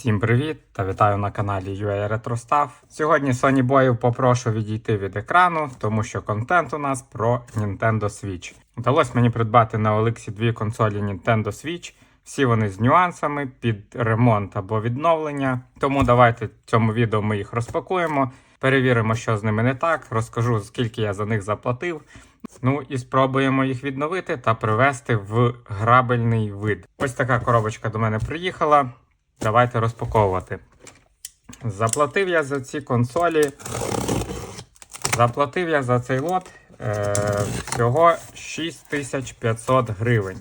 Всім привіт та вітаю на каналі UA RetroStuff. Сьогодні Sony Boyів попрошу відійти від екрану, тому що контент у нас про Nintendo Switch. Вдалося мені придбати на OLX дві консолі Nintendo Switch. Всі вони з нюансами під ремонт або відновлення. Тому давайте в цьому відео ми їх розпакуємо, перевіримо, що з ними не так, розкажу, скільки я за них заплатив. Ну і спробуємо їх відновити та привести в грабельний вид. Ось така коробочка до мене приїхала. Давайте розпаковувати. Заплатив я за ці консолі. Заплатив я за цей лот е, всього 6500 гривень.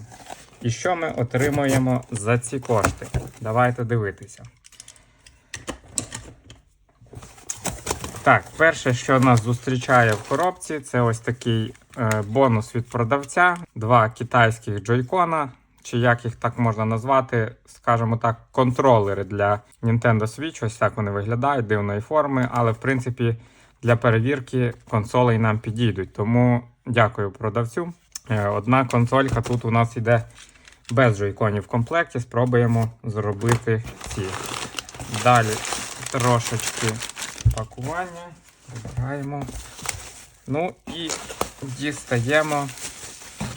І що ми отримуємо за ці кошти? Давайте дивитися. Так, перше, що нас зустрічає в коробці, це ось такий е, бонус від продавця. Два китайських джойкона, чи як їх так можна назвати, скажімо так, контролери для Nintendo Switch. Ось так вони виглядають, дивної форми, але в принципі для перевірки консолей нам підійдуть. Тому дякую продавцю. Е, Одна консолька тут у нас йде без джойконів в комплекті. Спробуємо зробити ці. Далі трошечки пакування. Вибираємо. Ну і дістаємо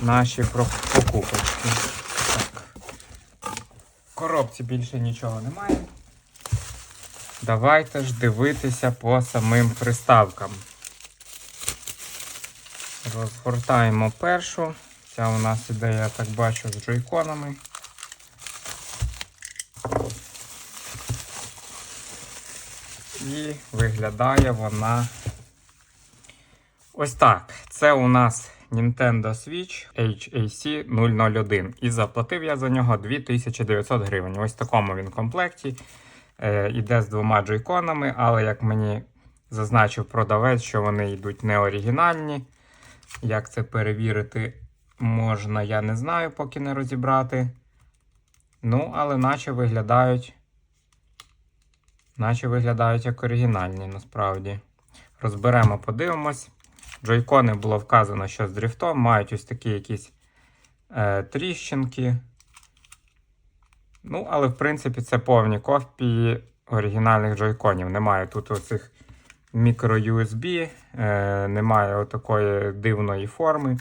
наші покупочки. Коробці більше нічого немає. Давайте ж дивитися по самим приставкам. Розгортаємо першу. Ця у нас іде, я так бачу, з джойконами. І виглядає вона ось так. Це у нас Nintendo Switch HAC 001. І заплатив я за нього 2900 гривень. Ось в такому він комплекті. Е, іде з двома джойконами, але як мені зазначив продавець, що вони йдуть не оригінальні. Як це перевірити можна, я не знаю, поки не розібрати. Ну, але наче виглядають. Наче виглядають як оригінальні, насправді. Розберемо, подивимось. Джойкони було вказано, що з дрифтом мають ось такі якісь е, тріщинки. Ну, але в принципі це повні копії оригінальних джойконів. Немає тут оцих мікро-USB, е, немає отакої дивної форми.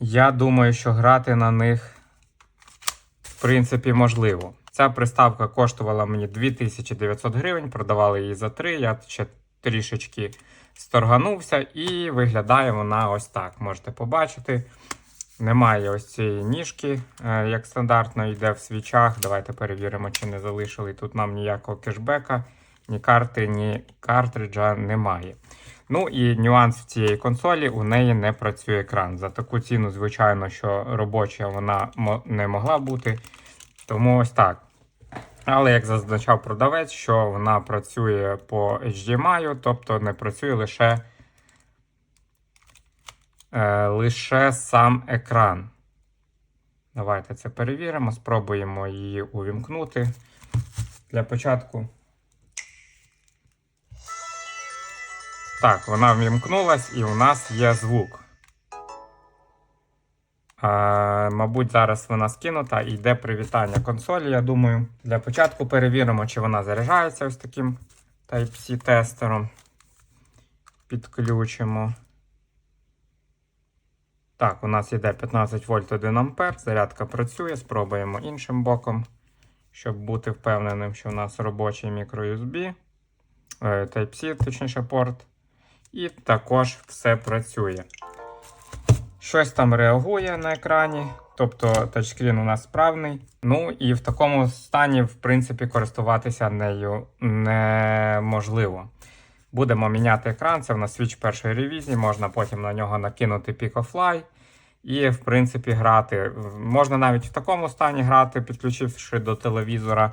Я думаю, що грати на них, в принципі, можливо. Ця приставка коштувала мені 2900 гривень, продавали її за 3. Я ще трішечки сторганувся, і виглядає вона ось так. Можете побачити. Немає ось цієї ніжки, е, як стандартно йде в свічах. Давайте перевіримо, чи не залишили тут нам ніякого кешбека, ні карти, ні картриджа немає. Ну і нюанс в цієї консолі, у неї не працює екран. За таку ціну, звичайно, що робоча вона не могла бути. Тому ось так. Але як зазначав продавець, що вона працює по HDMI, тобто не працює лише, е, лише сам екран. Давайте це перевіримо, спробуємо її увімкнути. Для початку. Так, вона вімкнулась і у нас є звук. Мабуть, зараз вона скинута і йде привітання консолі, я думаю. Для початку перевіримо, чи вона заряджається ось таким Type-C тестером. Підключимо. Так, у нас йде 15 вольт 1 ампер. Зарядка працює. Спробуємо іншим боком, щоб бути впевненим, що у нас робочий мікро-USB. е, Type-C, точніше, порт. І також все працює. Щось там реагує на екрані, тобто тачскрін у нас справний. Ну і в такому стані, в принципі, користуватися нею неможливо. Будемо міняти екран. Це в нас свіч першої ревізії, можна потім на нього накинути Picofly і, в принципі, грати. Можна навіть в такому стані грати, підключивши до телевізора.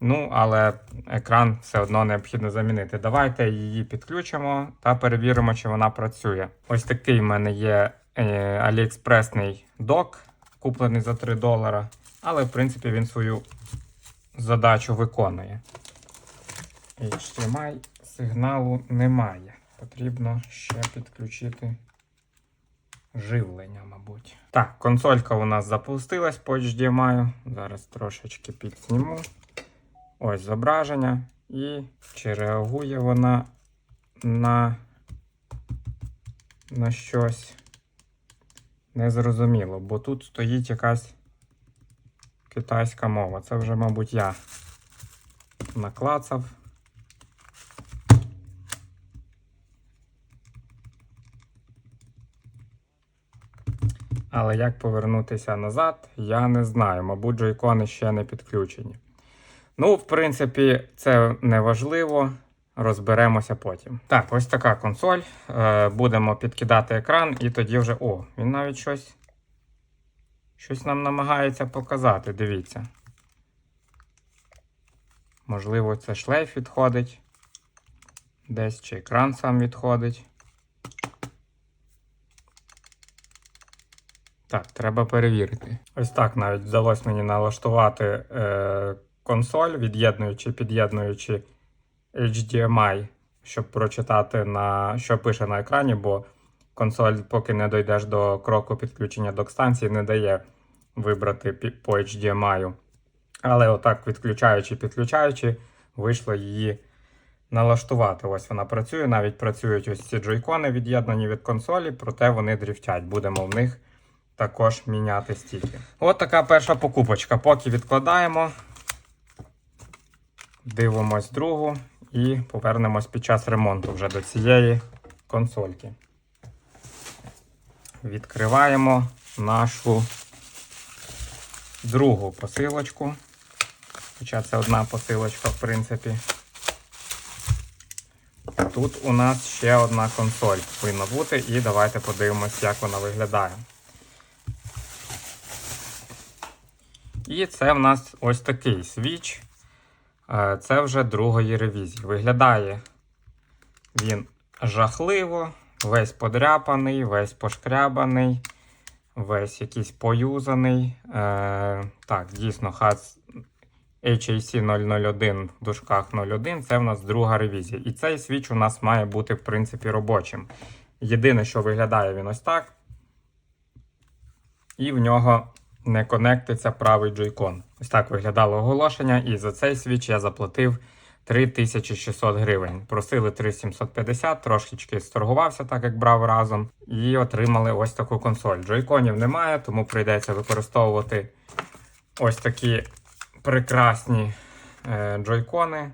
Ну, але екран все одно необхідно замінити. Давайте її підключимо та перевіримо, чи вона працює. Ось такий в мене є аліекспресний док, куплений за 3 долара. Але, в принципі, він свою задачу виконує. HDMI сигналу немає. Потрібно ще підключити живлення, мабуть. Так, консолька у нас запустилась по HDMI. Зараз трошечки підсніму. ось зображення, і чи реагує вона на, на щось. Незрозуміло, бо тут стоїть якась китайська мова. Це вже, мабуть, я наклацав. Але як повернутися назад, я не знаю. Мабуть, джойкони ще не підключені. Ну, в принципі, це не важливо. Розберемося потім. Так, ось така консоль. Е, будемо підкидати екран, і тоді вже. О, він навіть щось. Щось нам намагається показати. Дивіться. Можливо, це шлейф відходить. Десь чи екран сам відходить. Так, треба перевірити. Ось так навіть вдалося мені налаштувати е, консоль, від'єднуючи, під'єднуючи HDMI, щоб прочитати, на, що пише на екрані, бо консоль, поки не дійдеш до кроку підключення до станції, не дає вибрати по HDMI. Але отак, відключаючи, підключаючи, вийшло її налаштувати. Ось вона працює. Навіть працюють ось ці джойкони, від'єднані від консолі, проте вони дріфтять. Будемо в них також міняти стільки. От така перша покупочка. Поки відкладаємо, дивимось другу і повернемось під час ремонту вже до цієї консольки. Відкриваємо нашу другу посилочку. Хоча це одна посилочка, в принципі. Тут у нас ще одна консоль повинна бути, і давайте подивимось, як вона виглядає. І це в нас ось такий свіч. Е, Це вже другої ревізії. Виглядає він жахливо, весь подряпаний, весь пошкрябаний, весь якийсь поюзаний. Е, Так, дійсно, HAC 001 в дужках 01 це в нас друга ревізія. І цей свіч у нас має бути, в принципі, робочим. Єдине, що виглядає він ось так. І в нього не конектиться правий джойкон. Ось так виглядало оголошення, і за цей свіч я заплатив 3600 гривень. Просили 3750, трошечки сторгувався, так як брав разом, і отримали ось таку консоль. Джойконів немає, тому прийдеться використовувати ось такі прекрасні е, джойкони.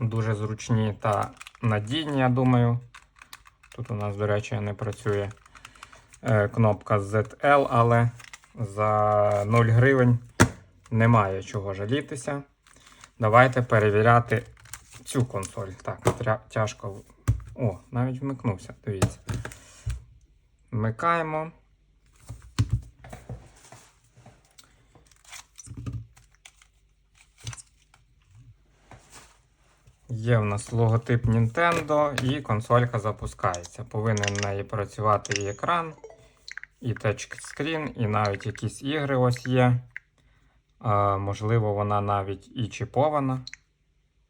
Дуже зручні та надійні, я думаю. Тут у нас, до речі, не працює е, кнопка ZL, але за 0 гривень немає чого жалітися. Давайте перевіряти цю консоль. Так, тяжко. О, навіть вмикнувся, дивіться. Вмикаємо. Є в нас логотип Nintendo і консолька запускається. Повинен в неї працювати і екран, і тачскрін, і навіть якісь ігри ось є. А, можливо, вона навіть і чіпована.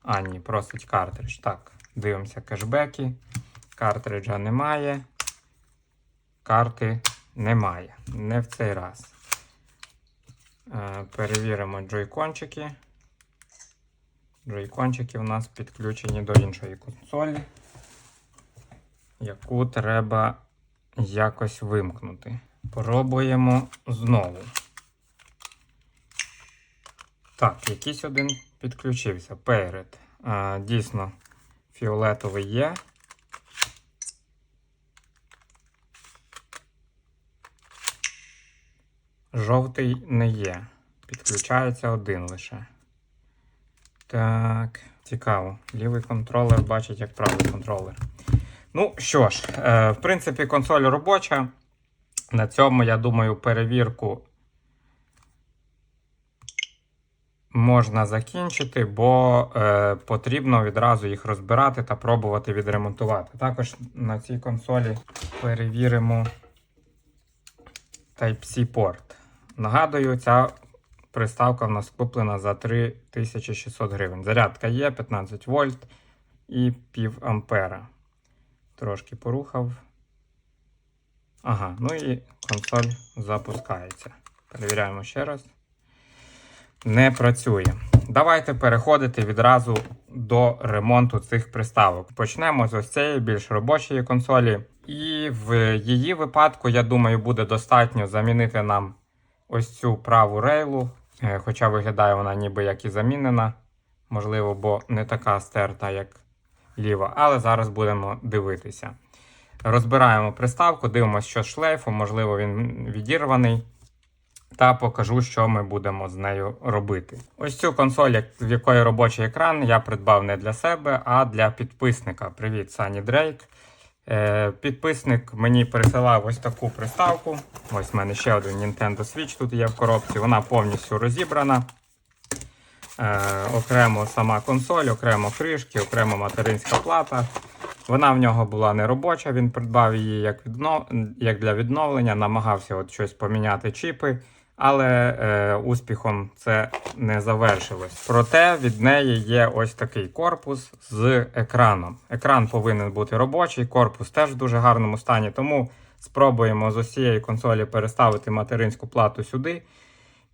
А, ні, просить картридж. Так, дивимося кешбеки. Картриджа немає. Карти немає. Не в цей раз. Е, перевіримо джойкончики. Джойкончики у нас підключені до іншої консолі, яку треба якось вимкнути. Пробуємо знову. Так, якийсь один підключився. Перед. Дійсно, фіолетовий є. Жовтий не є. Підключається один лише. Так, цікаво. Лівий контролер бачить як правий контролер. Ну що ж, е, в принципі, консоль робоча. На цьому, я думаю, перевірку можна закінчити, бо е, потрібно відразу їх розбирати та пробувати відремонтувати. Також на цій консолі перевіримо Type-C порт. Нагадую, ця приставка в нас куплена за 3600 гривень. Зарядка є 15 вольт і пів ампера. Трошки порухав. Ага, ну і консоль запускається. Перевіряємо ще раз. не працює. Давайте переходити відразу до ремонту цих приставок. Почнемо з ось цієї більш робочої консолі. І в її випадку, я думаю, буде достатньо замінити нам ось цю праву рейлу. Е, Хоча виглядає вона ніби як і замінена. Можливо, бо не така стерта, як ліва. Але зараз будемо дивитися. Розбираємо приставку, дивимося, що з шлейфом, можливо, він відірваний. Та покажу, що ми будемо з нею робити. Ось цю консоль, в якої робочий екран, я придбав не для себе, а для підписника. Привіт, Сані Дрейк. Е, підписник мені присилав ось таку приставку. Ось в мене ще один Nintendo Switch тут є в коробці. Вона повністю розібрана. Е, окремо сама консоль, окремо кришки, окремо материнська плата. Вона в нього була не робоча, він придбав її як, віднов... як для відновлення, намагався от щось поміняти чіпи, але е, успіхом це не завершилось. Проте від неї є ось такий корпус з екраном. Екран повинен бути робочий, корпус теж в дуже гарному стані, тому спробуємо з усієї консолі переставити материнську плату сюди.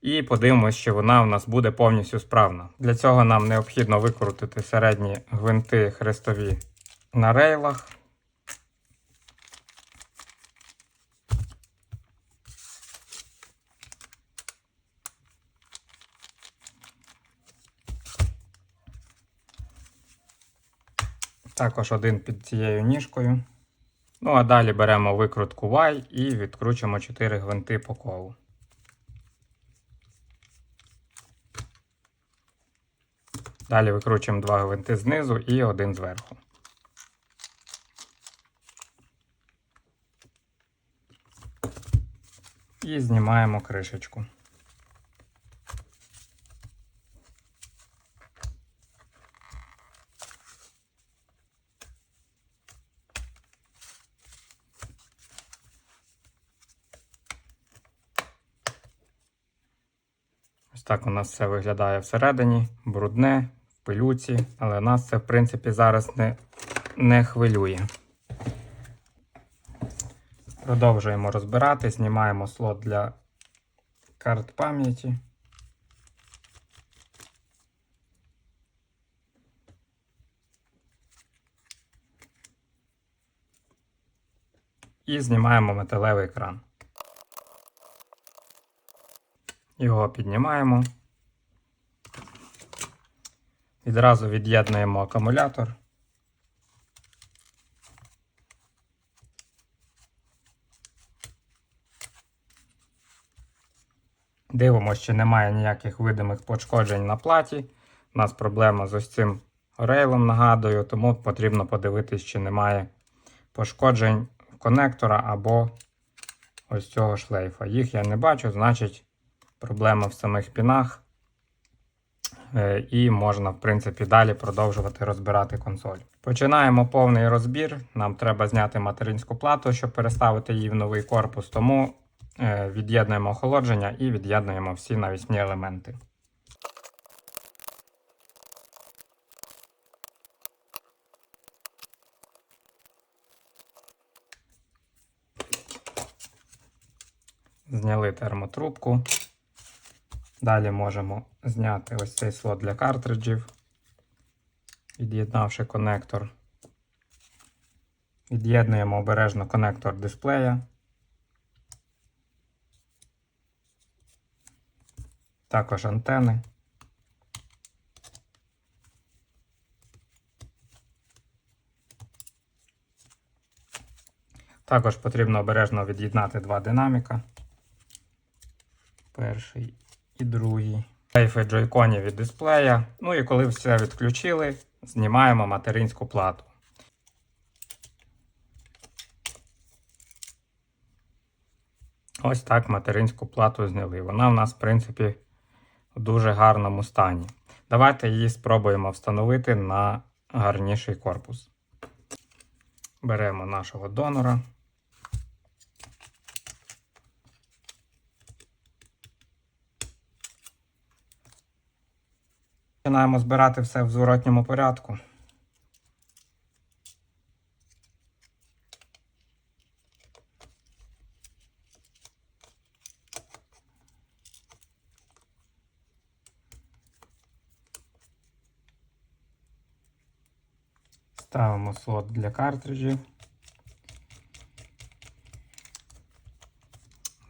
І подивимось, чи вона у нас буде повністю справна. Для цього нам необхідно викрутити середні гвинти хрестові на рейлах. Також один під цією ніжкою. Ну а далі беремо викрутку Y і відкручуємо 4 гвинти по колу. Далі викручуємо два гвинти знизу і один зверху. І знімаємо кришечку. Ось так у нас все виглядає всередині, брудне, в пилюці, але нас це, в принципі, зараз не, не хвилює. Продовжуємо розбирати, знімаємо слот для карт пам'яті. І знімаємо металевий екран. Його піднімаємо. Відразу від'єднуємо акумулятор. Дивимося, чи немає ніяких видимих пошкоджень на платі. У нас проблема з ось цим рейлом, нагадую, тому потрібно подивитись, чи немає пошкоджень конектора або ось цього шлейфа. Їх я не бачу, значить проблема в самих пінах. Е, І можна, в принципі, далі продовжувати розбирати консоль. Починаємо повний розбір. Нам треба зняти материнську плату, щоб переставити її в новий корпус. Тому від'єднуємо охолодження і від'єднуємо всі навісні елементи. Зняли термотрубку. Далі можемо зняти ось цей слот для картриджів, від'єднавши конектор. Від'єднуємо обережно конектор дисплея. Також антени. Також потрібно обережно від'єднати два динаміка. Перший і другий. Шлейфи джойконів від дисплея. Ну і коли все відключили, знімаємо материнську плату. Ось так материнську плату зняли. Вона в нас, в принципі, дуже гарному стані. Давайте її спробуємо встановити на гарніший корпус. Беремо нашого донора. Починаємо збирати все в зворотньому порядку. Ставимо слот для картриджів.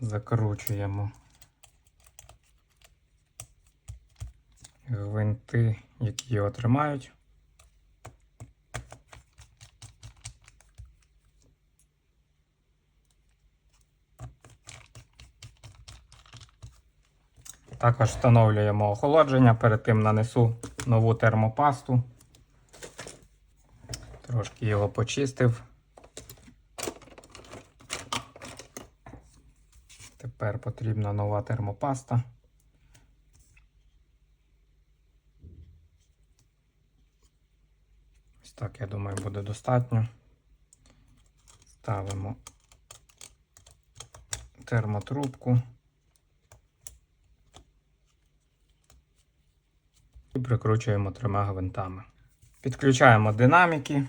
Закручуємо гвинти, які його тримають. Також встановлюємо охолодження. Перед тим нанесу нову термопасту. Трошки його почистив. Тепер потрібна нова термопаста. Ось так, я думаю, буде достатньо. Ставимо термотрубку. І прикручуємо трьома гвинтами. Підключаємо динаміки.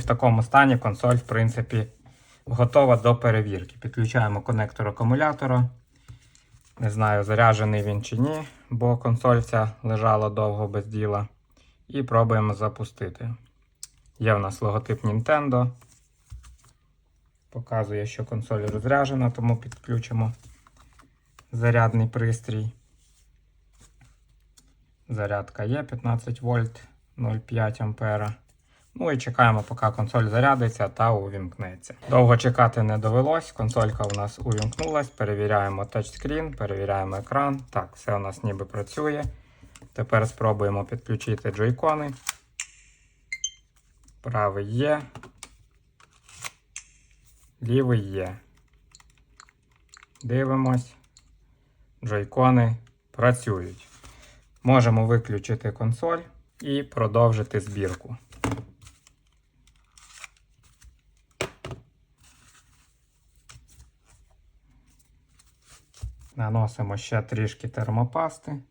В такому стані консоль, в принципі, готова до перевірки. Підключаємо конектор акумулятора. Не знаю, заряджений він чи ні, бо консоль ця лежала довго без діла. І пробуємо запустити. Є в нас логотип Nintendo. Показує, що консоль розряджена, тому підключимо зарядний пристрій. Зарядка є 15 вольт 0,5 ампера. Ну і чекаємо, поки консоль зарядиться та увімкнеться. Довго чекати не довелось. Консолька у нас увімкнулась. Перевіряємо тачскрін, перевіряємо екран. Так, все у нас ніби працює. Тепер спробуємо підключити джойкони. Правий є. Лівий є. Дивимось. Джойкони працюють. Можемо виключити консоль і продовжити збірку. Наносимо ще трішки термопасти.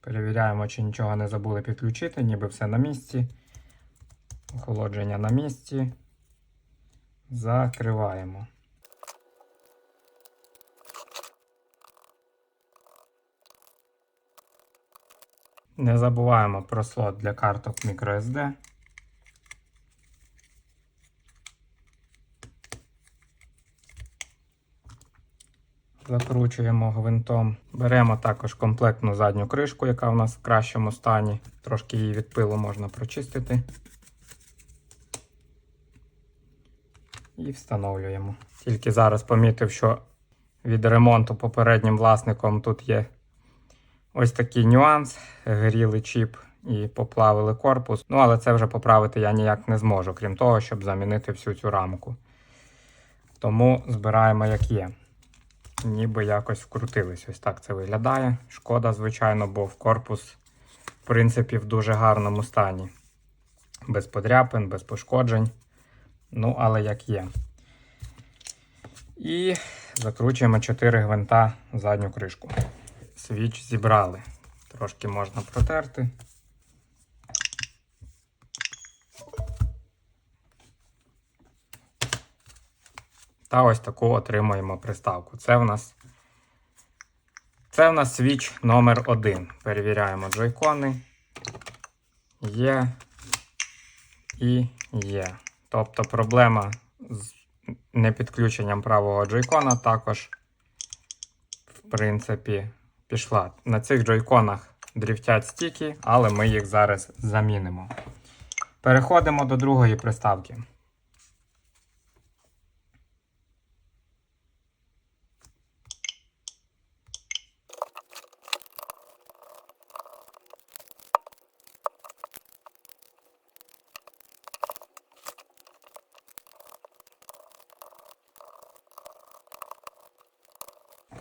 Перевіряємо, чи нічого не забули підключити, ніби все на місці. Охолодження на місці. Закриваємо. Не забуваємо про слот для карток microSD. Закручуємо гвинтом. Беремо також комплектну задню кришку, яка в нас в кращому стані. Трошки її від пилу можна прочистити. І встановлюємо. Тільки зараз помітив, що від ремонту попереднім власником тут є ось такий нюанс. Горіли чіп і поплавили корпус. Ну, але це вже поправити я ніяк не зможу, крім того, щоб замінити всю цю рамку. Тому збираємо як є ніби якось вкрутились. Ось так це виглядає. Шкода, звичайно, бо в корпус, в принципі, в дуже гарному стані. Без подряпин, без пошкоджень. Ну, але як є. І закручуємо 4 гвинта задню кришку. Свіч зібрали. Трошки можна протерти. Та ось таку отримуємо приставку. Це в нас це в нас свіч номер 1 Перевіряємо джойкони. Є і є. Тобто проблема з непідключенням правого джойкона також, в принципі, пішла. На цих джойконах дріфтять стіки, але ми їх зараз замінимо. Переходимо до другої приставки.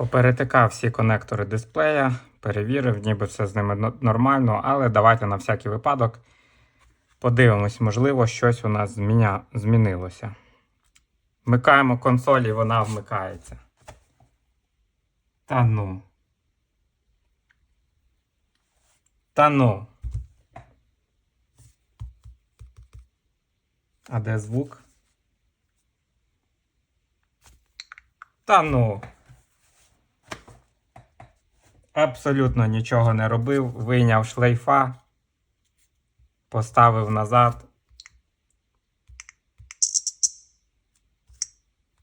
Поперетикав всі конектори дисплея, перевірив, ніби все з ними нормально, але давайте на всякий випадок подивимось, можливо, щось у нас зміня... змінилося. Вмикаємо консоль і вона вмикається. Та ну. Та ну. А де звук? Та ну. Абсолютно нічого не робив. Вийняв шлейфа, поставив назад.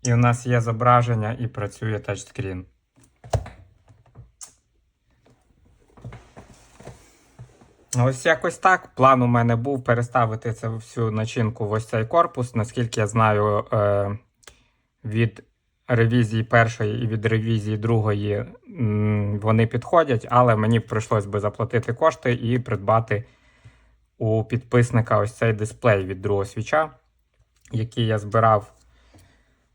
І у нас є зображення і працює тачскрін. Ось якось так. План у мене був переставити це всю начинку в ось цей корпус. Наскільки я знаю, е, від ревізії першої і від ревізії другої вони підходять, але мені прийшлось би заплатити кошти і придбати у підписника ось цей дисплей від другого свіча, який я збирав.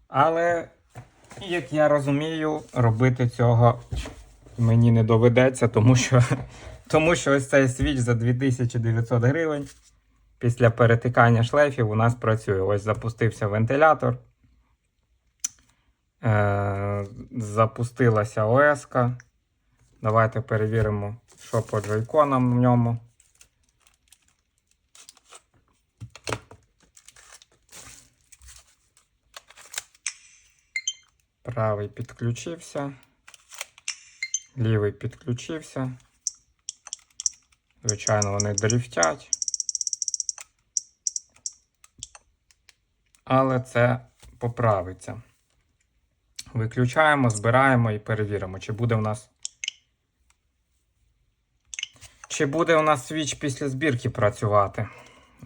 Але, як я розумію, робити цього мені не доведеться, тому що, тому що ось цей свіч за 2900 гривень після перетикання шлейфів у нас працює. Ось запустився вентилятор. Е, запустилася ОС. -ка. Давайте перевіримо, що по джойконам в ньому. Правий підключився. Лівий підключився. Звичайно, вони дрифтять. Але це поправиться. Виключаємо, збираємо і перевіримо, чи буде у нас. Чи буде у нас свіч після збірки працювати?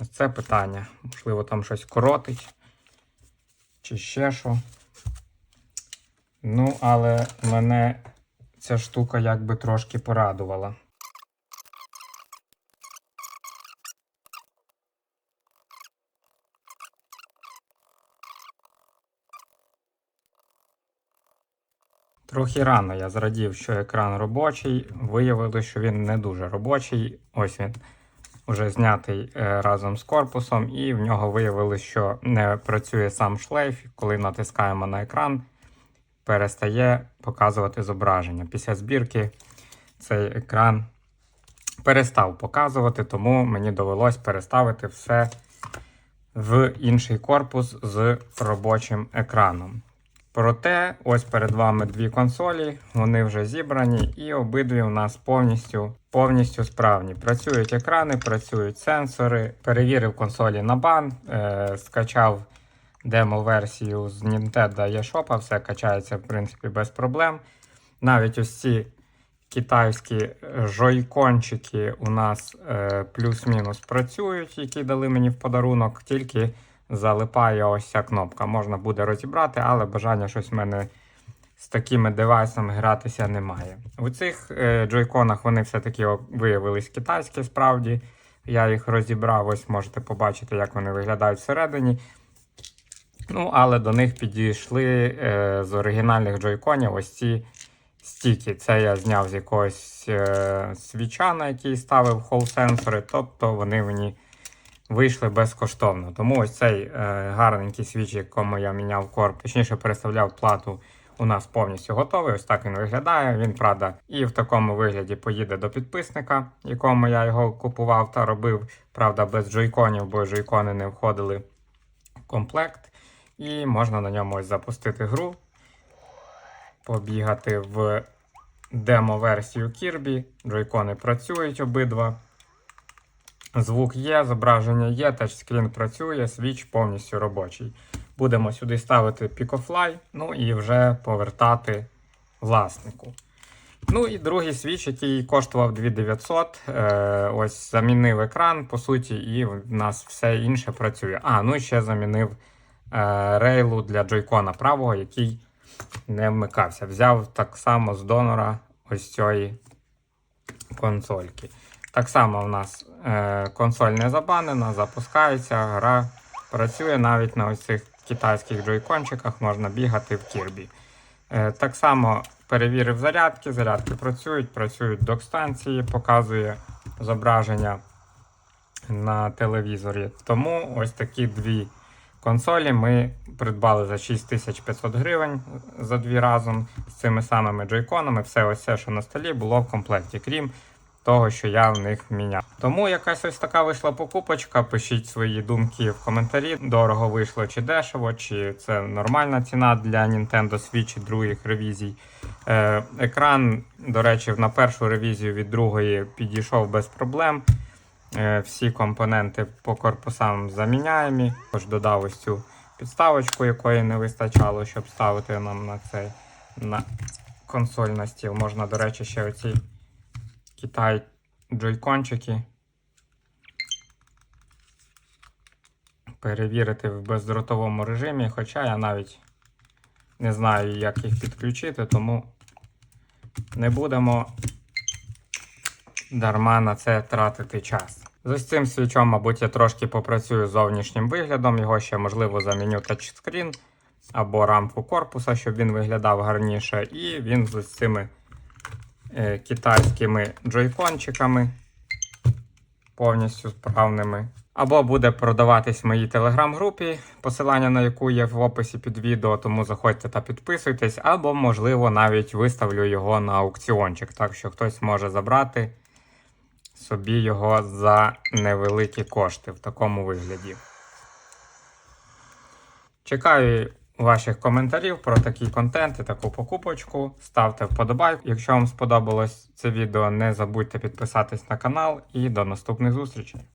Ось це питання. Можливо, там щось коротить. Чи ще що. Ну, але мене ця штука якби трошки порадувала. Трохи рано я зрадів, що екран робочий. Виявилося, що він не дуже робочий. Ось він вже знятий е, разом з корпусом, і в нього виявилось, що не працює сам шлейф. Коли натискаємо на екран, перестає показувати зображення. Після збірки цей екран перестав показувати, тому мені довелось переставити все в інший корпус з робочим екраном. Проте, ось перед вами дві консолі, вони вже зібрані, і обидві у нас повністю повністю справні. Працюють екрани, працюють сенсори. Перевірив консолі на бан, е, скачав демо-версію з Nintendo eShop, все качається в принципі без проблем. Навіть ось ці китайські жойкончики у нас е, плюс-мінус працюють, які дали мені в подарунок, тільки залипає ось ця кнопка. Можна буде розібрати, але бажання щось в мене з такими девайсами гратися немає. У цих е, джойконах вони все-таки виявились китайські справді. Я їх розібрав, ось можете побачити, як вони виглядають всередині. Ну, але до них підійшли е, з оригінальних джойконів ось ці стіки. Це я зняв з якогось е, свіча, на який ставив хол-сенсори, тобто вони мені вийшли безкоштовно. Тому ось цей е, гарненький свіч, якому я міняв корп, точніше переставляв плату. У нас повністю готовий. Ось так він виглядає. Він, правда, і в такому вигляді поїде до підписника, якому я його купував та робив. Правда, без джойконів, бо джойкони не входили в комплект. І можна на ньому ось запустити гру, побігати в демо-версію Kirby. Джойкони працюють обидва. Звук є, зображення є, тачскрін працює, свіч повністю робочий. Будемо сюди ставити Picofly, ну і вже повертати власнику. Ну і другий свіч, який коштував 2900. Е, ось замінив екран, по суті, і в нас все інше працює. А, ну і ще замінив е, рейлу для джойкона правого, який не вмикався. Взяв так само з донора ось цієї консольки. Так само в нас е, консоль не забанена, запускається, гра працює навіть на ось цих китайських джойкончиках, можна бігати в кірбі. Е, так само перевірив зарядки, зарядки працюють, працюють док-станції, показує зображення на телевізорі. Тому ось такі дві консолі ми придбали за 6500 гривень за дві разом з цими самими джойконами. Все ось це, що на столі, було в комплекті. Крім того, що я в них міняв. Тому якась ось така вийшла покупочка. Пишіть свої думки в коментарі. Дорого вийшло чи дешево, чи це нормальна ціна для Nintendo Switch і других ревізій. Е, екран, до речі, на першу ревізію від другої підійшов без проблем. Е, всі компоненти по корпусам заміняємі. Також додав ось цю підставочку, якої не вистачало, щоб ставити нам на цей на консоль на стіл. Можна, до речі, ще оці Китай джойкончики перевірити в бездротовому режимі, хоча я навіть не знаю, як їх підключити, тому не будемо дарма на це тратити час. З ось цим свічом, мабуть, я трошки попрацюю з зовнішнім виглядом. Його ще можливо заміню тачскрін або рамку корпуса, щоб він виглядав гарніше. І він з ось цими китайськими джойкончиками повністю справними. Або буде продаватись в моїй телеграм-групі, посилання на яку є в описі під відео, тому заходьте та підписуйтесь, або, можливо, навіть виставлю його на аукціончик, так що хтось може забрати собі його за невеликі кошти в такому вигляді. Чекаю ваших коментарів про такий контент і таку покупочку. Ставте вподобайку. Якщо вам сподобалось це відео, не забудьте підписатись на канал і до наступних зустрічей.